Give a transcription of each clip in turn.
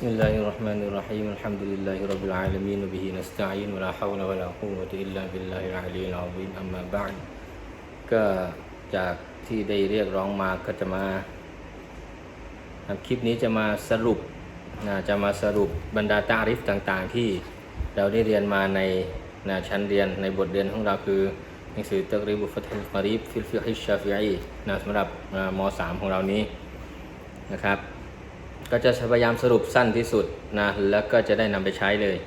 بسم الله الرحمن الرحيم الحمد لله رب العالمين وبه نستعين ولا حول ولا قوة إلا بالله العلي العظيم أما بعد ก็จากที่ได้เรียกร้องมาก็จะมาครับคลิปนี้จะมาสรุปนะจะมาสรุปบรรดาตาริฟต่างๆ ที่เราได้เรียนมาในนะชั้นเรียนในบทเรียนของเราคือหนังสือตักรีบุฟัตฮิลมารีฟฟิลฟิฮิชชาฟิอีนะสำหรับนะม .3 ของเรานี้นะครับ ก็จะพยายามสรุปสั้นที่สุดนะแล้วก็จะได้นำไปใช้เลย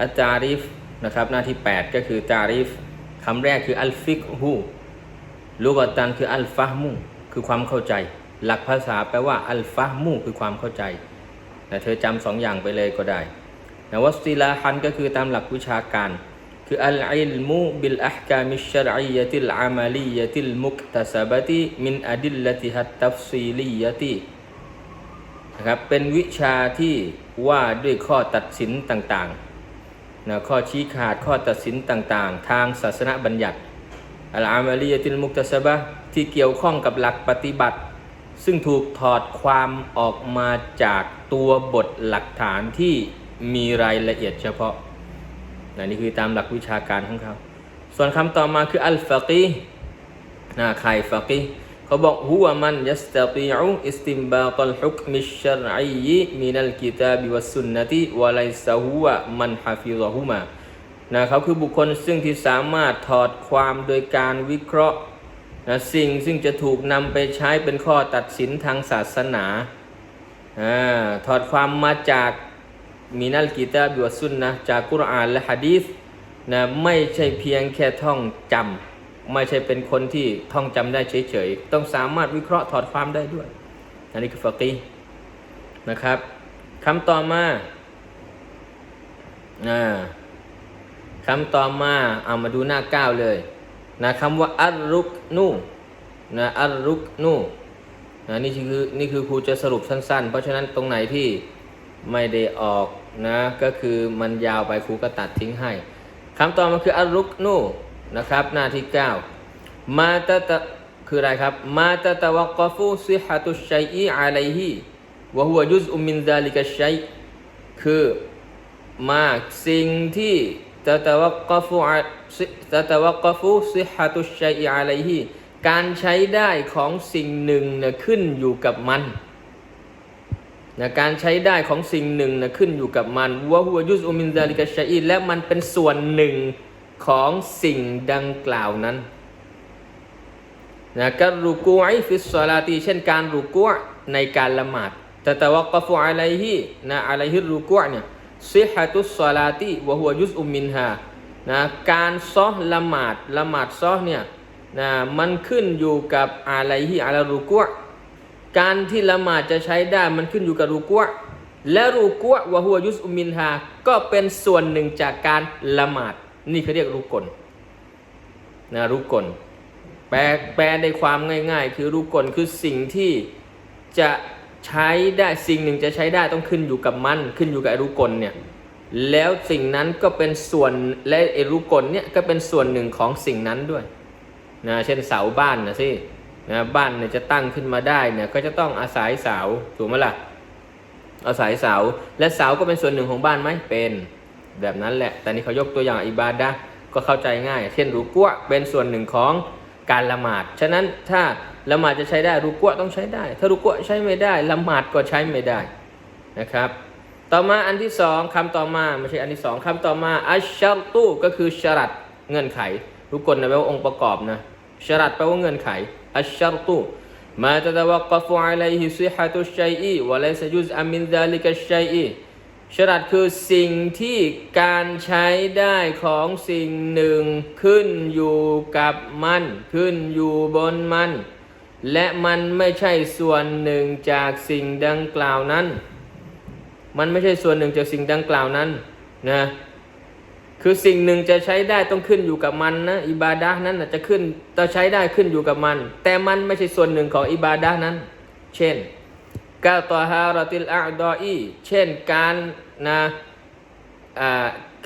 อัตตาริฟนะครับหน้าที่ 8 ก็คือตาริฟคำแรกคืออัลฟิกฮูลูกตันคืออัลฟามูคือความเข้าใจ หลักภาษาแปลว่าอัลฟามูคือความเข้าใจนะเธอจำสองอย่างไปเลยก็ได้นะวัสติลาฮันก็คือตามหลักวิชาการ คืออัลอิลมูบิลอัพกามิชรอียติลอามาลียติลมุกตะซาบติมินอดิลลติฮัตตัฟซีลียติ นะครับเป็นวิชาที่ว่าด้วยข้อตัดสินต่างๆนะข้อชี้ขาดข้อตัดสินต่างๆ ทางศาสนบัญญัติอัลอามาลียติลมุกตสบะที่เกี่ยวข้องกับหลักปฏิบัติ ซึ่งถูกถอดความออกมาจากตัวบทหลักฐานที่มีรายละเอียดเฉพาะนะนี่คือตามหลักวิชาการของเขาส่วนคำต่อมาคืออัลฟะกีนะใครฟะกี เขาบอกฮุวมันยัสตตีอุอิสติมบาตัลฮุกมิชชรอีมินัลกิตาบิวัสสุนนติวะไลซะฮุวะมันฮะฟิซะฮุมานะเขาคือบุคคลซึ่งที่สามารถถอดความโดยการวิเคราะห์นะสิ่งซึ่งจะถูกนำไปใช้เป็นข้อตัดสินทางศาสนาอาถอดความมาจากมินัลกิตาบิวัสสุนนะจากกุรอานและฮะดีษนะไม่ใช่เพียงแค่ท่องจำ ไม่ใช่เป็นคนที่ท่องจำได้เฉยๆ ต้องสามารถวิเคราะห์ถอดความได้ด้วย อันนี้คือฟักีนะครับคำต่อมาคำต่อมาเอามาดูหน้าเก้าเลยนะคำว่าอัลรุกนูนะอัลรุกนูนะนี่คือนี่คือครูจะสรุปสั้นๆ เพราะฉะนั้นตรงไหนที่ไม่ได้ออกนะก็คือมันยาวไปครูก็ตัดทิ้งให้คำต่อมาคืออัลรุกนู นะครับ หน้าที่ 9 มาตะตะคืออะไรครับ มาตะตะวักฟูซิฮะตุชัยอีอะลัยฮิวะฮุวจุซอุมินซาลิกัชชัยคือมาสิ่งที่ตะตะวักฟูตะตะวักฟูซิฮะตุชัยอีอะลัยฮิการใช้ได้ของสิ่งหนึ่งนะขึ้นอยู่กับมันนะการใช้ได้ของสิ่งหนึ่งนะขึ้นอยู่กับมันวะฮุวจุซอุมินซาลิกัชชัยและมันเป็นส่วนหนึ่ง ของสิ่งดังกล่าวนั้นนะการรุกูอิฟิสซาลาตีเช่นการรุกูในการละหมาดแต่แต่ว่ากฟูอะลัยฮินะอะลัยฮิรุกูเนี่ยซิฮะตุสซาลาตีวะฮุวยุซอุมมินฮานะการซอละหมาดละหมาดซอเนี่ยนะมันขึ้นอยู่กับอะลัยฮิอะลารุกูการที่ละหมาดจะใช้ได้มันขึ้นอยู่กับรุกูและรุกูวะฮุวยุซอุมินฮาก็เป็นส่วนหนึ่งจากการละหมาด นี่เขาเรียกรุกลนะรุกลแปลแปลในความง่าย ๆ คือรุกลคือสิ่งที่จะใช้ได้สิ่งหนึ่งจะใช้ได้ต้องขึ้นอยู่กับมัน ขึ้นอยู่กับรุกลเนี่ยแล้วสิ่งนั้นก็เป็นส่วนและไอรุกลเนี่ยก็เป็นส่วนหนึ่งของสิ่งนั้นด้วยนะเช่นเสาบ้านนะสินะบ้านเนี่ยจะตั้งขึ้นมาได้เนี่ยก็จะต้องอาศัยเสาถูกไหมล่ะอาศัยเสาและเสาก็เป็นส่วนหนึ่งของบ้านไหมเป็น แบบนั้นแหละ แต่นี่เขายกตัวอย่างอิบาดะก็เข้าใจง่าย เช่นรูกัวเป็นส่วนหนึ่งของการละหมาด ฉะนั้นถ้าละหมาดจะใช้ได้รูกัวต้องใช้ได้ ถ้ารูกัวใช้ไม่ได้ละหมาดก็ใช้ไม่ได้นะครับ ต่อมาอันที่สองคำต่อมาไม่ใช่อันที่สองคำต่อมาอัชชัรตูก็คือชรัดเงื่อนไขทุกคนนะแปลว่าองค์ประกอบนะชรัดแปลว่าเงื่อนไขอัชชัรตูมาตะตะวกฟอะลัยฮิซิฮะตุชัยอีวะไลซะจุซอัมมินซาลิกัชชัยอี ชรัดคือสิ่งที่การใช้ได้ของสิ่งหนึ่งขึ้นอยู่กับมัน ขึ้นอยู่บนมัน และมันไม่ใช่ส่วนหนึ่งจากสิ่งดังกล่าวนั้น มันไม่ใช่ส่วนหนึ่งจากสิ่งดังกล่าวนั้นนะคือสิ่งหนึ่งจะใช้ได้ต้องขึ้นอยู่กับมันนะอิบาดะนั้นจะขึ้นจะใช้ได้ขึ้นอยู่กับมัน แต่มันไม่ใช่ส่วนหนึ่งของอิบาดะนั้น เช่น กาตอฮารติลอาดออีเช่นการนะ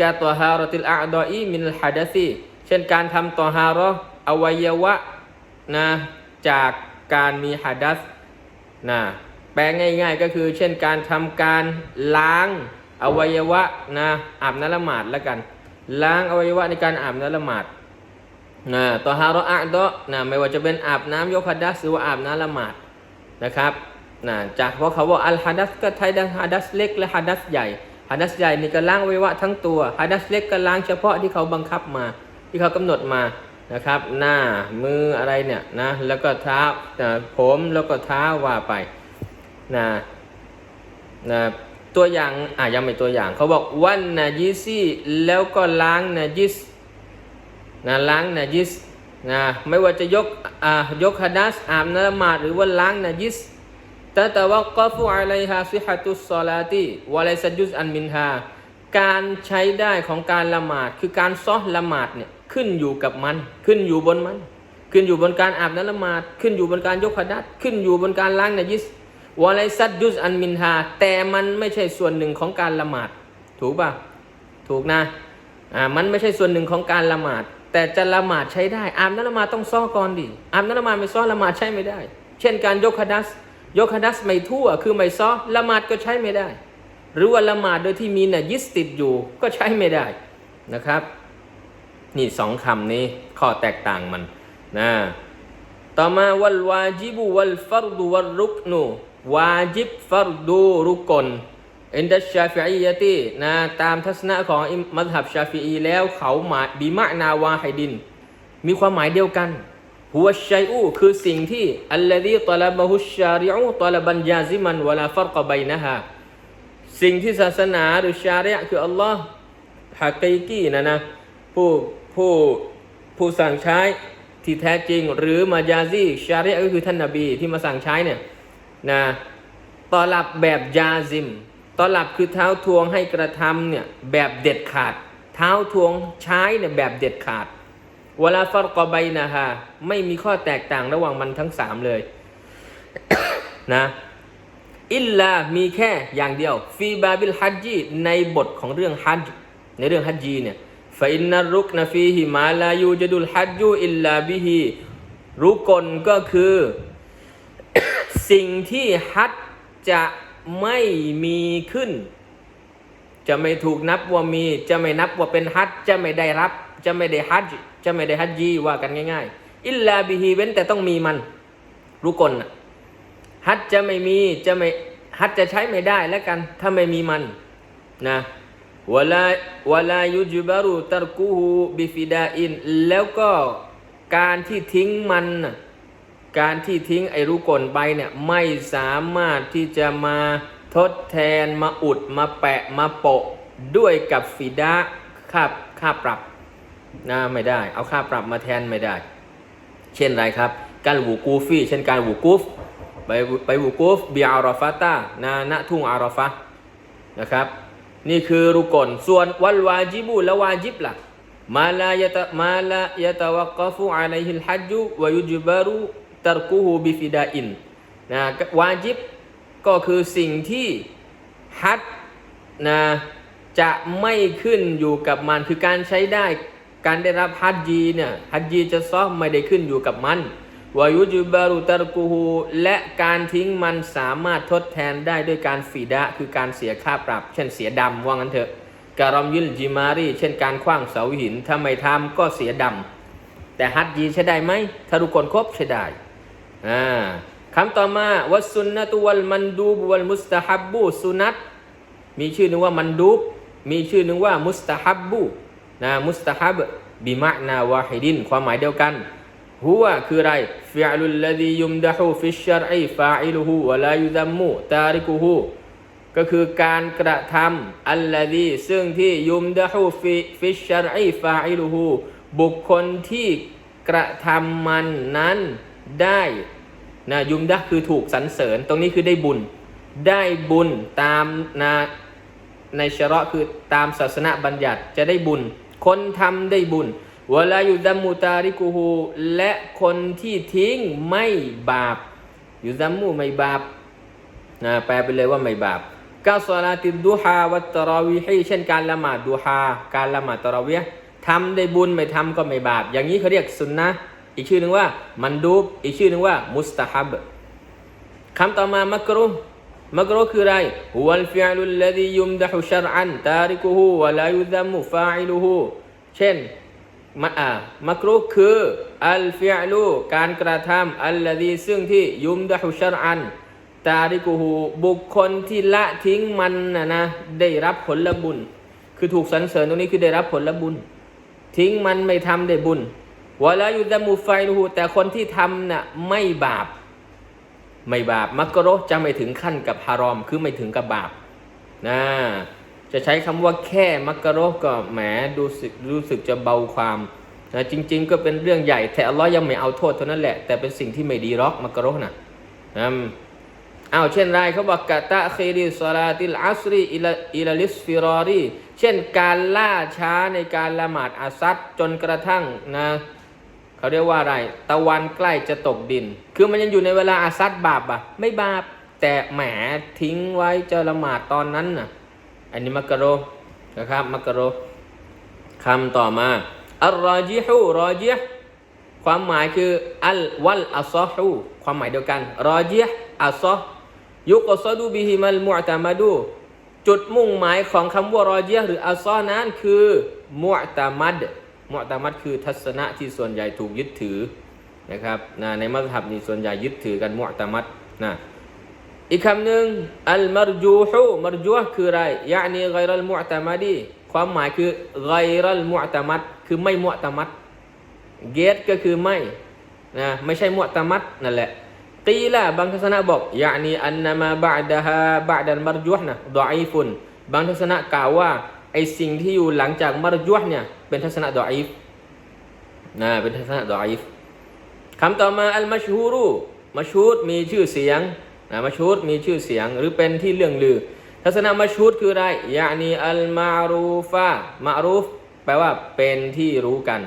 กาตอฮารติลอาดออีมินฮัดซีเช่นการทำตอฮารออวัยวะนะจากการมีฮัดัสนะแปลง่าย ๆ ก็คือ เช่นการทำการล้างอวัยวะนะอาบน้ำละหมาดแล้วกัน ล้างอวัยวะในการอาบน้ำละหมาดนะตอฮาระอะดะนะไม่ว่าจะเป็นอาบน้ำยกฮัดดัสหรือว่าอาบน้ำละหมาดนะครับ นะจากเพราะเขาว่าอัลฮัดัสก็ไทยดังฮัดัสเล็กและฮัดัสใหญ่ฮัดัสใหญ่นี่ก็ล้างอวัยวะทั้งตัวฮัดัสเล็กก็ล้างเฉพาะที่เขาบังคับมา ที่เขากำหนดมานะครับ หน้ามืออะไรเนี่ยนะแล้วก็เท้านะผมแล้วก็เท้าว่าไปนะนะตัวอย่างอะยังไม่ตัวอย่างเขาบอกวันนาจิซี่แล้วก็ล้างนาจิสนะล้างนาจิสนะไม่ว่าจะยกอ่ายกฮัดัสอาบน้ำละหมาดหรือว่าล้างนะยิส ตะตะวักฟูอะไลฮาซิฮัตุสซอลาติวะไลซัยุสอันมินฮาการใช้ได้ของการละหมาด คือการซอละหมาดเนี่ยขึ้นอยู่กับมัน ขึ้นอยู่บนมัน ขึ้นอยู่บนการอาบน้ำละหมาด ขึ้นอยู่บนการยกขดัดขึ้นอยู่บนการล้างนยิสวะไลซัดยุสอันมินฮาแต่มันไม่ใช่ส่วนหนึ่งของการละหมาด ถูกปะถูกนะอ่ามันไม่ใช่ส่วนหนึ่งของการละหมาด แต่จะละหมาดใช้ได้อาบน้ำละหมาดต้องซ้อก่อนดิอาบน้ำละหมาดไม่ซ้อละหมาดใช้ไม่ได้ เช่นการยกขดัส ยกขดัสไม่ทั่ว คือไม่ซ้อละหมาดก็ใช้ไม่ได้ หรือว่าละหมาดโดยที่มีนะยิสติดอยู่ก็ใช้ไม่ได้นะครับ นี่สองคำนี้ข้อแตกต่างมันนะต่อมาวัลวาจิบุวัลฟัรดูวัลรุกนูวาจิบฟัรดูรุกลอินดัชชาฟิอียะตีนะตามทัศนะของอิมมัซฮับชาฟิอีแล้วเขาหมายบิมะนาวาไฮดิน มีความหมายเดียวกัน หัวชัยอูคือสิ่งที่อัลลดีตลบะฮุชชาริอูตลบันยาซิมันวลาฟัรกบัยนะฮะสิ่งที่ศาสนาหรือชาเรียคืออัลลอฮ์ฮักกีกี้นะนะผู้ผู้ผู้สั่งใช้ที่แท้จริง หรือมายาซีชาเรียก็คือท่านนาบีที่มาสั่งใช้เนี่ยนะตอลับแบบยาซิมตอลับคือเท้าทวงให้กระทำเนี่ยแบบเด็ดขาด เท้าทวงใช้เนี่ยแบบเด็ดขาด วลาฟัรกอใบนะฮะไม่มีข้อแตกต่างระหว่างมันทั้งสามเลยนะอิลลามีแค่อย่างเดียวฟีบาบิลฮัจจีในบทของเรื่องฮัจในเรื่องฮัจจีเนี่ยฟาอินนารุกนฟีฮิมาลายูจดุลฮัจจูอิลลาบิฮิรุกลก็คือ สิ่งที่ฮัจจะไม่มีขึ้น จะไม่ถูกนับว่ามี จะไม่นับว่าเป็นฮัจจะไม่ได้รับ จะไม่ได้ฮัจจะไม่ได้ฮัจจีว่ากันง่าย ๆ อิลลาบิฮิเว้นแต่ต้องมีมันรุกลน่ะฮัจจะไม่มีจะไม่ฮัจจะใช้ไม่ได้แล้วกัน ถ้าไม่มีมันนะวลาวลายุจบารุตรกูฮูบิฟิดาอิน แล้วก็การที่ทิ้งมัน การที่ทิ้งไอรูกลไปเนี่ยไม่สามารถที่จะมาทดแทนมาอุดมาแปะมาโปะด้วยกับฟิดาค่าค่าปรับ นะไม่ได้ เอาค่าปรับมาแทนไม่ได้ เช่นไรครับ การวูกูฟี่เช่นการวูกูฟไปไปวูกูฟบีอาราฟาตานะณทุ่งอาราฟะนะครับ นี่คือรุกลส่วนวัลวาจิบุและวาจิบล่ะมาลายะตะมาลายะตะวักฟูอะลัยฮิลฮัจจุวยุจบารุตรกูฮูบิฟิดาอินนะวาจิบก็คือสิ่งที่ฮัจนะจะไม่ขึ้นอยู่กับมันคือการใช้ได้ การได้รับฮัจจีเนี่ยฮัจจีจะซ้อมไม่ได้ขึ้นอยู่กับมันวายุจุบารุตรกูฮูและการทิ้งมันสามารถทดแทนได้ด้วยการฟีดะคือการเสียค่าปรับ เช่นเสียดำว่างั้นเถอะการอมยุลจิมารีเช่นการคว้างเสาหินถ้าไม่ทำก็เสียดำแต่ฮัดยีใช้ได้ไหมถ้าทุกคนครบใช้ได้อ่าคำต่อมาวัสุนนะตุวัลมันดูบวัลมุสตาฮับบูสุนัตมีชื่อหนึ่งว่ามันดูบมีชื่อหนึ่งว่ามุสตาฮับบู นะมุสตาฮับบิมะนาวาฮิดินความหมายเดียวกันหัวคืออะไรฟิอลุลลดียุมดะฮูฟิชชรอีฟาอิลุฮูวะลายุดัมมูตาริกุฮูก็คือการกระทำอัลลดีซึ่งที่ยุมดะฮูฟิฟิชชรอีฟาอิลุฮูบุคคลที่กระทำมันนั้นได้นะยุมดะคือถูกสรรเสริญ ตรงนี้คือได้บุญ ได้บุญตามนะในชระคือตามศาสนาบัญญัติจะได้บุญ คนทำได้บุญวลาอยุดัมมูตาริกูฮูและคนที่ทิ้งไม่บาปอยุดัมมูไม่บาปนะแปลไปเลยว่าไม่บาปกาสลาติดดูฮาวัตราวิฮีเช่นการละหมาดดูฮาการละหมาดตราวิทำได้บุญไม่ทำก็ไม่บาป อย่างนี้เขาเรียกสุนนะอีกชื่อหนึ่งว่ามันดูบอีกชื่อหนึ่งว่ามุสตาฮับคคำต่อมามักรุ มักรุคืออะไรฮุวัลฟิลุลลดียุมดะฮุชรอันตาริกุฮูวะลายุซัมมุฟาอิลุฮูเช่นมะอ่ามักรุคืออัลฟิลูการกระทำอัลลดีซึ่งที่ยุมดะฮุชรอันตาริกุฮูบุคคลที่ละทิ้งมันนะนะได้รับผลบุญ คือถูกสรรเสริญตรงนี้คือได้รับผลบุญ ทิ้งมันไม่ทำได้บุญวะลายุดะมุไฟลูฮูแต่คนที่ทำน่ะไม่บาป ไม่บาปมักกะโรจะไม่ถึงขั้นกับฮารอมคือไม่ถึงกับบาปนะจะใช้คำว่าแค่มักกะโรก็แหมดูสึกรู้สึกจะเบาความนะจริง ๆ ก็เป็นเรื่องใหญ่แต่อัลลอฮ์ยังไม่เอาโทษเท่านั้นแหละ แต่เป็นสิ่งที่ไม่ดีหรอกมักกะโรนะนะอ้าวเช่นไรเขาบอกกะตะคีริสลาติลอัสรีอิลิลาลิสฟิรอรีเช่นการล่าช้าในการละหมาดอาซัดจนกระทั่งนะ เขาเรียกว่าอะไร ตะวันใกล้จะตกดิน คือมันยังอยู่ในเวลาอาซัดบาปอะ ไม่บาป แต่แหมทิ้งไว้จะละหมาดตอนนั้นน่ะ อันนี้มักกะโรนะครับมักกะโรคำต่อมาอัลรอจิฮูรอจิฮความหมายคืออัลวัลอัซอฮูความหมายเดียวกันรอจิฮอัซอยุกซอดูบิฮิมัลมุอตามาดู จุดมุ่งหมายของคำว่ารอจิฮหรืออัซอนั้นคือมุอตามัด มุอตามัดคือทัศนะที่ส่วนใหญ่ถูกยึดถือนะครับนะในมัธยับนี่ส่วนใหญ่ยึดถือกันมุอตามัดนะอีกคำหนึ่งอัลมารจูฮูมารจูฮคืออะไรยะนีไกรัลมุอตามัดีความหมายคือไกรัลมุอตามัดคือไม่มุอตามัดเกตก็คือไม่นะไม่ใช่มุอตามัดนั่นแหละกีละบางทัศนะบอกยะนีอันนามาบะดะฮาบะดัลมารจูฮนะดออีฟุนบางทัศนะกล่าวว่าไอสิ่งที่อยู่หลังจากมารจูฮเนี่ย เป็นทัศนะดออีฟนะเป็นทัศนะดออีฟคำต่อมาอัลมัชฮูรูมัชฮูดมีชื่อเสียงนะมัชฮูดมีชื่อเสียงหรือเป็นที่เรื่องลือ ทัศนะมัชฮูดคืออะไรยะนีอัลมารูฟะมารูฟแปลว่าเป็นที่รู้กัน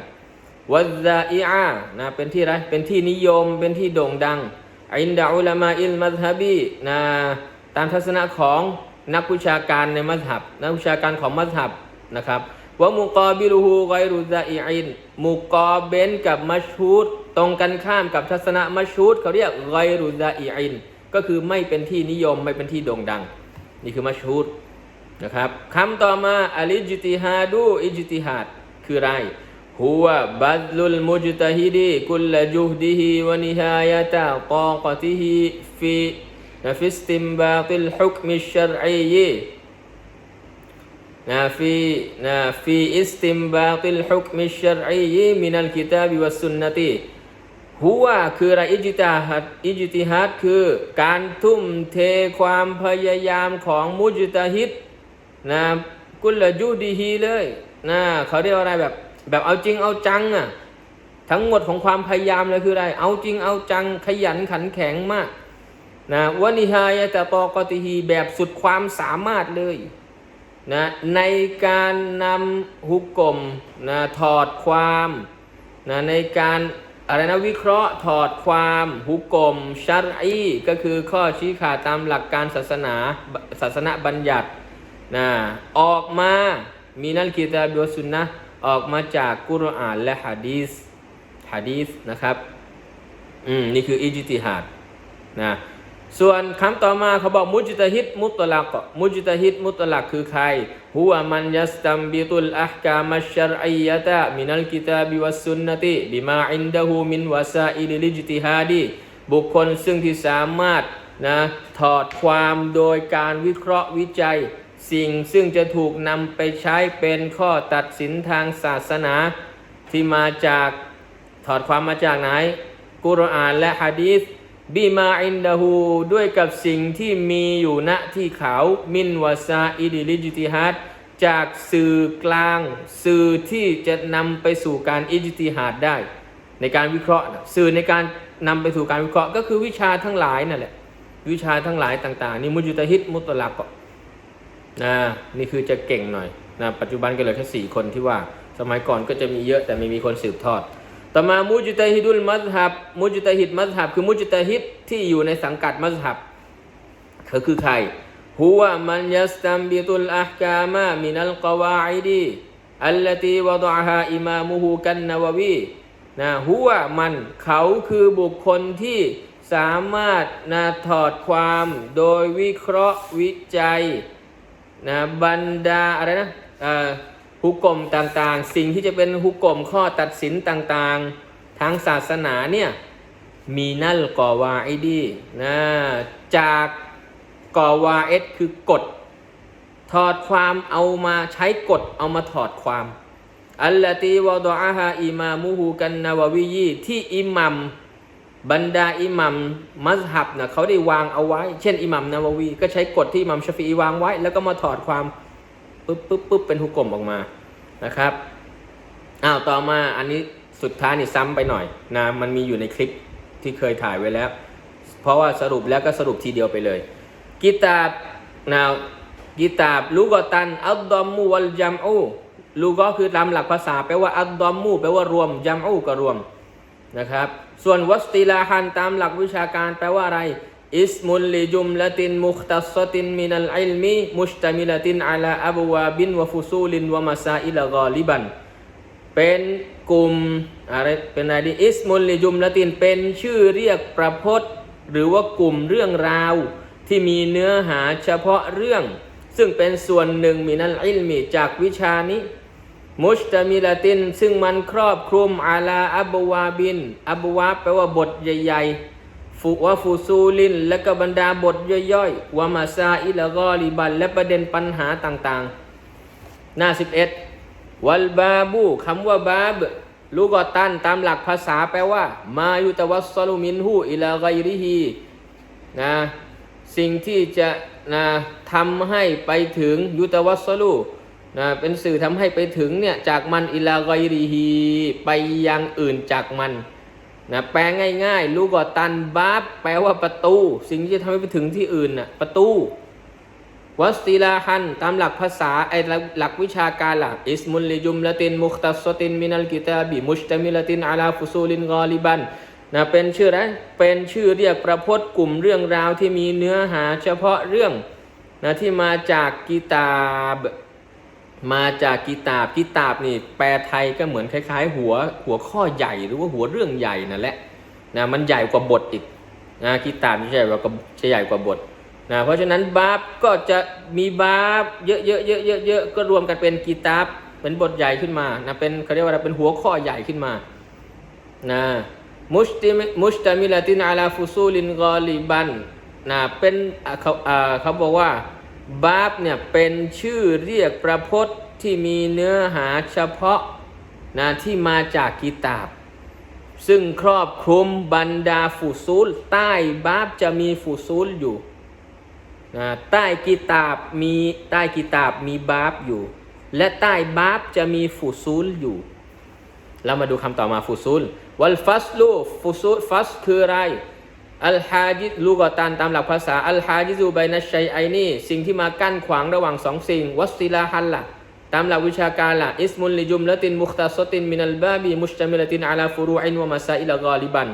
วัซซาอีอานะเป็นที่อะไรเป็นที่นิยมเป็นที่โด่งดังอินดาอุลามาอิลมัซฮับีนะตามทัศนะของนักวิชาการในมัซฮับนักวิชาการของมัซฮับนะครับ ว่ามุกอบิลูฮูไกรุซาอีอินมุกอเบนกับมัชฮูดตรงกันข้ามกับทัศนะมัชฮูดเขาเรียกไกรุซาอีอินก็คือไม่เป็นที่นิยมไม่เป็นที่โด่งดัง นี่คือมัชฮูดนะครับคำต่อมาอัลิจิติฮาดูอิจิติฮัดคืออะไรฮุวบัดลุลมุจตฮิดีกุลจุฮดิฮิวนิฮายะตะตากติฮิฟิฟิสติมบาติลฮุกมิชชัรอีย นะฟีนะฟีอิสติมบาติลฮุกมิชชัรอียมินัลกิตาบิวัสสุนนตีหัวคืออะไรอิจิตาฮัดอิจิติฮัดคือการทุ่มเทความพยายามของมุจิตะฮิดนะกุลจุดีฮีเลยนะเขาเรียกว่าอะไรแบบแบบเอาจริงเอาจังอะทั้งหมดของความพยายามเลยคืออะไร เอาจริงเอาจังขยันขันแข็งมากนะวะนิฮายะตะตอกติฮีแบบสุดความสามารถเลย นะในการนำหุกกลมนะถอดความนะในการอะไรนะวิเคราะห์ถอดความหุกกลมชัรอีก็คือข้อชี้ขาดตามหลักการศาสนาศาสนาบัญญัตินะออกมามีนัลกิตาบิวสุนนะออกมาจากกุรอานและฮะดีสฮะดีสนะครับอืมนี่คืออิจิติฮัดนะ ส่วนคำต่อมาเขาบอกมุจตะฮิดมุตลักมุจตะฮิดมุตลักคือใครหัวมันยัสตัมบิตุลอัฮกามัชชรอียะตะมินัลกิตาบิวัสสุนนติบิมาอินดะฮูมินวาซาอิลิลิจติฮาดีบุคคลซึ่งที่สามารถนะถอดความโดยการวิเคราะห์วิจัย สิ่งซึ่งจะถูกนำไปใช้เป็นข้อตัดสินทางศาสนา ที่มาจากถอดความมาจากไหน กุรอานและฮะดีษ บิมาอินดาฮูด้วยกับสิ่งที่มีอยู่ณที่เขามินวาซาอิดิลิจิติฮัดจากสื่อกลาง สื่อที่จะนำไปสู่การอิจิติฮัดได้ ในการวิเคราะห์สื่อในการนำไปสู่การวิเคราะห์ ก็คือวิชาทั้งหลายนั่นแหละวิชาทั้งหลายต่างๆ นี่มุจุตฮิตมุตลักนะนี่คือจะเก่งหน่อยนะปัจจุบันก็เหลือแค่สี่คนที่ว่าสมัยก่อนก็จะมีเยอะแต่ไม่มีคนสืบทอด ต่อมามุจตะฮิดุลมัซฮับมุจตะฮิดมัซฮับคือมุจตะฮิดที่อยู่ในสังกัดมัซฮับเขาคือใครหัวมันยัสตัมบิตุลอัฮกามามินัลกวาอิดีอัลลตีวะดะฮาอิมามุฮูกันนาววีนะหัวมันเขาคือบุคคลที่สามารถนะถอดความโดยวิเคราะห์วิจัยนะบรรดาอะไรนะอ่อ ฮุกกลมต่างๆ สิ่งที่จะเป็นฮุกกลมข้อตัดสินต่างๆ ทางศาสนาเนี่ยมีนั่ลกอวาไอดีนะจากกอวาเอสคือกฎถอดความเอามาใช้กฎเอามาถอดความอัลลตีวะดออาฮาอิมามูฮูกันนาววิยีที่อิหมัมบรรดาอิหมัมมัซฮับนะเขาได้วางเอาไว้ เช่นอิหมัมนาววี ก็ใช้กฎที่อิหมัมชฟีวางไว้ แล้วก็มาถอดความ ปุ๊บปุ๊บปุ๊บเป็นฮุกกลมออกมานะครับอ้าวต่อมาอันนี้สุดท้ายนี่ซ้ำไปหน่อยนะมันมีอยู่ในคลิปที่เคยถ่ายไว้แล้ว เพราะว่าสรุปแล้วก็สรุปทีเดียวไปเลยกิตาบนะกิตาบลูกอตันอัลดอมมูวัลจัมอูลูกก็คือตามหลักภาษาแปลว่าอัลดอมมูแปลว่ารวมจัมอูก็รวมนะครับ ส่วนวัสติลาฮันตามหลักวิชาการแปลว่าอะไร อิสมุลลิจุมละตินมุคตัสตินมินัลอิลมีมุชตามิลตินอาลาอับวาบินวะฟุซูลินวะมาซาอิลกอลิบันเป็นกลุ่มอะไรเป็นอะไรดีอิสมุลลิจุมละตินเป็นชื่อเรียกประพจน์ หรือว่ากลุ่มเรื่องราว ที่มีเนื้อหาเฉพาะเรื่อง ซึ่งเป็นส่วนหนึ่งมินัลอิลมีจากวิชานี้มุชตามิลตินซึ่งมันครอบคลุมอาลาอับวาบินอับวาแปลว่าบทใหญ่ๆ ฟุวะฟูซูลิน และก็บรรดาบทย่อยๆวามาซาอิละกอลิบัน และประเด็นปัญหาต่างๆ หน้า 11 วัลบาบูคำว่าบาบลูกอตันตามหลักภาษาแปลว่า มายุตวัสลุมินหูอิลาไกริฮีนะสิ่งที่จะนะทำให้ไปถึงยุตวัสลุนะเป็นสื่อทำให้ไปถึงเนี่ยจากมันอิลาไกริฮีไปยังอื่นจากมัน นะแปลง่ายๆ ลูกอตันบาบแปลว่าประตู สิ่งที่จะทำให้ไปถึงที่อื่นน่ะประตู วัสติลาฮัน ตามหลักภาษาไอหลักวิชาการหลักอิสมุลลิจุมละตินมุคตัสตินมินัลกิตาบิมุชตามิลตินอาลาฟุซูลินกอลิบันนะเป็นชื่ออะไรเป็นชื่อเรียกประพจน์กลุ่มเรื่องราวที่มีเนื้อหาเฉพาะเรื่องนะที่มาจากกิตาบ มาจากกิตาบกิตาบนี่แปลไทยก็เหมือนคล้ายๆ หัวหัวข้อใหญ่หรือว่าหัวเรื่องใหญ่นั่นแหละนะมันใหญ่กว่าบทอีกนะกิตาบจะใหญ่กว่าจะใหญ่กว่าบทนะเพราะฉะนั้นบาบก็จะมีบาบเยอะๆเยอะๆเยอะๆก็รวมกันเป็นกีตาบเป็นบทใหญ่ขึ้นมานะเป็นเขาเรียกว่าเป็นหัวข้อใหญ่ขึ้นมานะมุสติมุสตามิลาตินอาลาฟุซูลินกอลิบันนะเป็นเขาเขาบอกว่า บาบเนี่ยเป็นชื่อเรียกประพจน์ที่มีเนื้อหาเฉพาะนะที่มาจากกีตาบ ซึ่งครอบคลุมบรรดาฟุซูล ใต้บาบจะมีฟุซูลอยู่นะใต้กิตาบมีใต้กิตาบมีบาบอยู่ และใต้บาบจะมีฟุซูลอยู่ เรามาดูคำต่อมาฟุซูล วัลฟัสลูฟุซูลฟัสคืออะไร อัลฮาจิลูกอตันตามหลักภาษาอัลฮาจิซูไบนัชชัยไอนี่สิ่งที่มากั้นขวางระหว่างสองสิ่ง วัสติลาฮันละตามหลักวิชาการละอิสมุลลิจุมละตินมุคตัสตินมินัลบาบีมุชตามิลตินอาลาฟูรูอินวะมาซาอิลกอลิบัน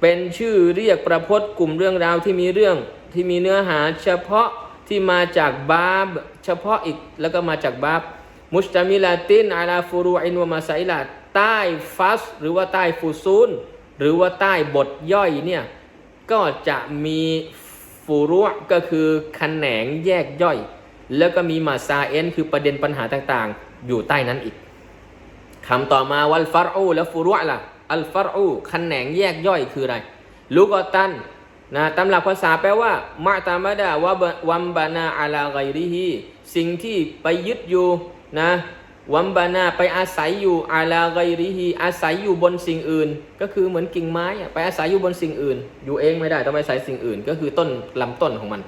เป็นชื่อเรียกประพจน์กลุ่มเรื่องราวที่มีเรื่องที่มีเนื้อหาเฉพาะที่มาจากบาบเฉพาะอีกแล้วก็มาจากบาบมุสตามิลตินอาลาฟูรูอินวะมาซาอิลาใต้ฟัส หรือว่าใต้ฟูซูนหรือว่าใต้บทย่อยเนี่ย ก็จะมีฟูรุก็คือแขนงแยกย่อย แล้วก็มีมาซาเอนคือประเด็นปัญหาต่างๆ อยู่ใต้นั้นอีกคำต่อมาวัลฟารอูและฟูรุล่ะอัลฟารอูแขนงแยกย่อยคืออะไรลูกอตันนะตำหลักภาษาแปลว่ามาตามะดาวะวัมบานาอาลาไกริฮีสิ่งที่ไปยึดอยู่นะ วัมบานาไปอาศัยอยู่อาลาไกริฮีอาศัยอยู่บนสิ่งอื่น ก็คือเหมือนกิ่งไม้ไปอาศัยอยู่บนสิ่งอื่น อยู่เองไม่ได้ต้องไปอาศัยสิ่งอื่น ก็คือต้นลำต้นของมัน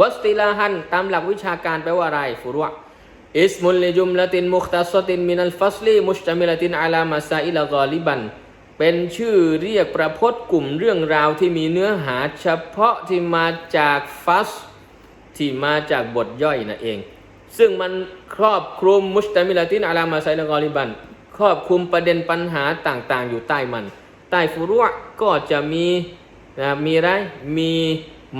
วัสติลาฮันตามหลักวิชาการแปลว่าอะไรฟุรุะอิสมุลลิจุมละตินมุคตัสตินมินัลฟัสลีมุชตามิลตินอาลามาซาอิลกอลิบันเป็นชื่อเรียกประพจน์กลุ่มเรื่องราวที่มีเนื้อหาเฉพาะที่มาจากฟัสที่มาจากบทย่อยนั่นเอง ซึ่งมันครอบคลุมมุชตามิลาตินอาลามาไซลกอลิบัน ครอบคลุมประเด็นปัญหาต่างๆ อยู่ใต้มัน ใต้ฟุรุก็จะมีนะมีอะไรมี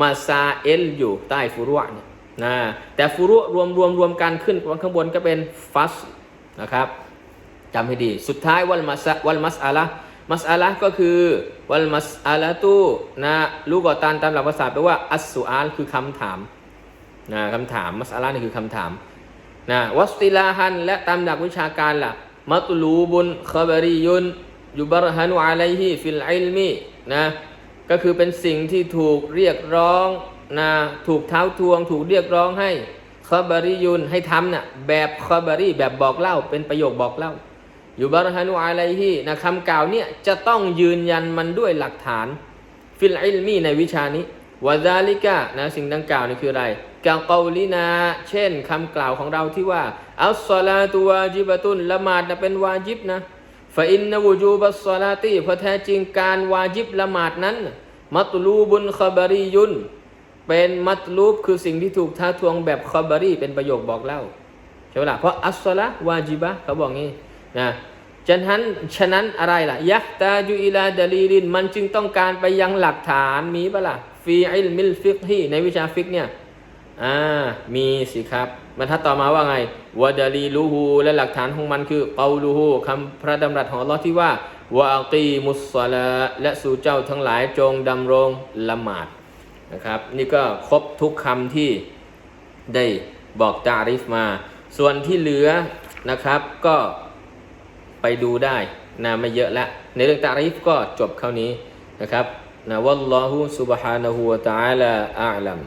มาซาเอลอยู่ใต้ฟุรุเนี่ยนะแต่ฟุรุรวมรวมรวมกันขึ้นข้างบนก็เป็นฟัสนะครับจำให้ดี สุดท้ายวัลมัสวัลมัสอาละมัสอาละก็คือวัลมัสอาละตุนะลูกอตันตามหลักภาษาแปลว่าอัสสุอาลคือคำถาม นะคำถามมัสอาละนี่คือคำถามนะวัสติลาฮันและตามหลักวิชาการล่ะมัตลูบุนคอบริยุนยุบรฮันุอะลัยฮิฟิลอิลมีนะก็คือเป็นสิ่งที่ถูกเรียกร้องนะถูกเท้าทวง ถูกเรียกร้องให้คอบริยุนให้ทำน่ะแบบคอบรีแบบบอกเล่า เป็นประโยคบอกเล่าอยู่บรฮานุอะลัยฮีนะคำกล่าวเนี่ยจะต้องยืนยันมันด้วยหลักฐาน ฟิลอิลมีในวิชานี้วะซาลิกะนะสิ่งดังกล่าวนี่คืออะไร กาเกาลินา เช่นคำกล่าวของเราที่ว่า อัลสลาตุวจิบะตุนละหมาดนะเป็นวาจิบนะฟาอินนวูจูบัสสลาตีเพราะแท้จริงการวาจิบละหมาดนั้น มัตลูบุนคอบารียุนเป็นมัตลูบคือสิ่งที่ถูกท้าทวงแบบคอบารีเป็นประโยคบอกเล่าใช่ไหมล่ะเพราะอัสซละวาจิบะเขาบอกงี้นะฉะนั้นฉะนั้นอะไรล่ะยักตาจูอิลาดลีลิน มันจึงต้องการไปยังหลักฐานมีปะล่ะฟีอิลมิลฟิกฮีในวิชาฟิกเนี่ย อ่ามีสิครับบรรทัดต่อมาว่าไงวะดาลีลูฮูและหลักฐานของมันคือเปาลูฮูคำพระดำรัสของลอที่ว่าวะกีมุสซาและสู่เจ้าทั้งหลายจงดำรงละหมาดนะครับ นี่ก็ครบทุกคำที่ได้บอกจาริฟมา ส่วนที่เหลือนะครับก็ไปดูได้นะไม่เยอะละ ในเรื่องตาริฟก็จบเท่านี้นะครับนะวะลลอฮุซุบฮานะฮูวะตะอาลาอาลัม